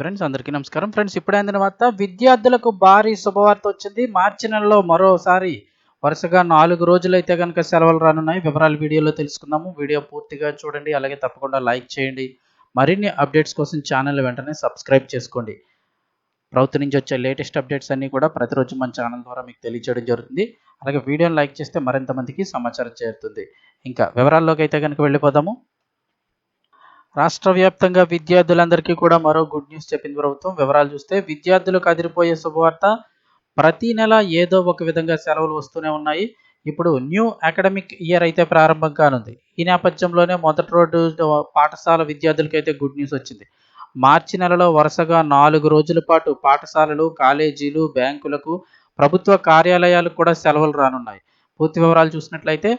Friends అందరికీ నమస్కారం. Friends ఇప్పుడే అందిన వార్త విద్యార్థులకు భారీ శుభవార్త వచ్చింది. మార్చి నెలలో మరోసారి వరుసగా నాలుగు రోజులైతే కనుక సెలవులు రానున్నాయి. వివరాలు వీడియోలో తెలుసుకుందాము. వీడియో పూర్తిగా చూడండి. అలాగే తప్పకుండా లైక్ చేయండి. మరిన్ని అప్డేట్స్ కోసం ఛానల్ వెంటనే సబ్స్క్రైబ్ చేసుకోండి. ప్రభుత్వం నుంచి వచ్చే లేటెస్ట్ అప్డేట్స్ అన్నీ కూడా ప్రతిరోజు మన ఛానల్ ద్వారా మీకు తెలియజేయడం జరుగుతుంది. అలాగే వీడియోని లైక్ చేస్తే మరింత మందికి సమాచారం చేరుతుంది. ఇంకా వివరాల్లోకి అయితే కనుక వెళ్ళిపోదాము. రాష్ట్ర వ్యాప్తంగా విద్యార్థులందరికీ కూడా మరో గుడ్ న్యూస్ చెప్పింది ప్రభుత్వం. వివరాలు చూస్తే విద్యార్థులకు అదిరిపోయే శుభవార్త. ప్రతి నెల ఏదో ఒక విధంగా సెలవులు వస్తూనే ఉన్నాయి. ఇప్పుడు న్యూ అకాడమిక్ ఇయర్ అయితే ప్రారంభం కానుంది. ఈ నేపథ్యంలోనే మొదటి రోజు పాఠశాల విద్యార్థులకి అయితే గుడ్ న్యూస్ వచ్చింది. మార్చి నెలలో వరుసగా నాలుగు రోజుల పాటు పాఠశాలలు కాలేజీలు బ్యాంకులకు ప్రభుత్వ కార్యాలయాలకు కూడా సెలవులు రానున్నాయి. పూర్తి వివరాలు చూసినట్లయితే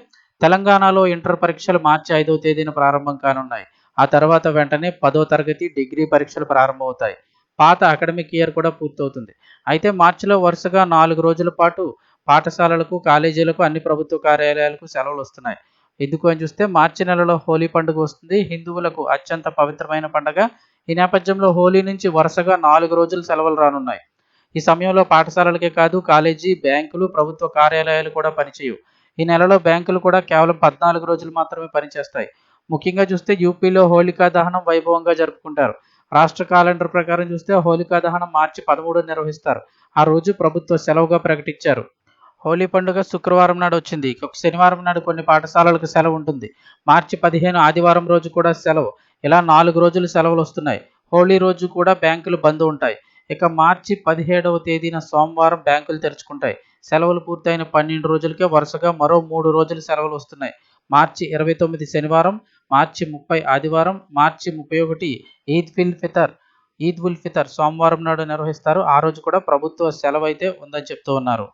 తెలంగాణలో ఇంటర్ పరీక్షలు మార్చి ఐదవ తేదీన ప్రారంభం కానున్నాయి. ఆ తర్వాత వెంటనే పదో తరగతి డిగ్రీ పరీక్షలు ప్రారంభమవుతాయి. పాత అకాడమిక్ ఇయర్ కూడా పూర్తవుతుంది. అయితే మార్చిలో వరుసగా నాలుగు రోజుల పాటు పాఠశాలలకు కాలేజీలకు అన్ని ప్రభుత్వ కార్యాలయాలకు సెలవులు వస్తున్నాయి. ఎందుకు అని చూస్తే మార్చి నెలలో హోలీ పండుగ వస్తుంది. హిందువులకు అత్యంత పవిత్రమైన పండుగ. ఈ నేపథ్యంలో హోలీ నుంచి వరుసగా నాలుగు రోజులు సెలవులు రానున్నాయి. ఈ సమయంలో పాఠశాలలకే కాదు కాలేజీ బ్యాంకులు ప్రభుత్వ కార్యాలయాలు కూడా పనిచేయవు. ఈ నెలలో బ్యాంకులు కూడా కేవలం పద్నాలుగు రోజులు మాత్రమే పనిచేస్తాయి. ముఖ్యంగా చూస్తే యూపీలో హోళికా దహనం వైభవంగా జరుపుకుంటారు. రాష్ట్ర క్యాలెండర్ ప్రకారం చూస్తే హోళికా దహనం మార్చి పదమూడు నిర్వహిస్తారు. ఆ రోజు ప్రభుత్వ సెలవుగా ప్రకటించారు. హోలీ పండుగ శుక్రవారం నాడు వచ్చింది. శనివారం నాడు కొన్ని పాఠశాలలకు సెలవు ఉంటుంది. మార్చి పదిహేను ఆదివారం రోజు కూడా సెలవు. ఇలా నాలుగు రోజులు సెలవులు వస్తున్నాయి. హోలీ రోజు కూడా బ్యాంకులు బంద్ ఉంటాయి. ఇక మార్చి పదిహేడవ తేదీన సోమవారం బ్యాంకులు తెరుచుకుంటాయి. సెలవులు పూర్తయిన పన్నెండు రోజులకే వరుసగా మరో మూడు రోజులు సెలవులు వస్తున్నాయి. మార్చి ఇరవై తొమ్మిది శనివారం మార్చి ముప్పై ఆదివారం మార్చి ముప్పై ఒకటి ఈద్ ఫిల్ ఫితర్ ఈద్ ఉల్ ఫితర్ సోమవారం నాడు నిర్వహిస్తారు. ఆ రోజు కూడా ప్రభుత్వ సెలవు అయితే ఉందని చెప్తూ ఉన్నారు.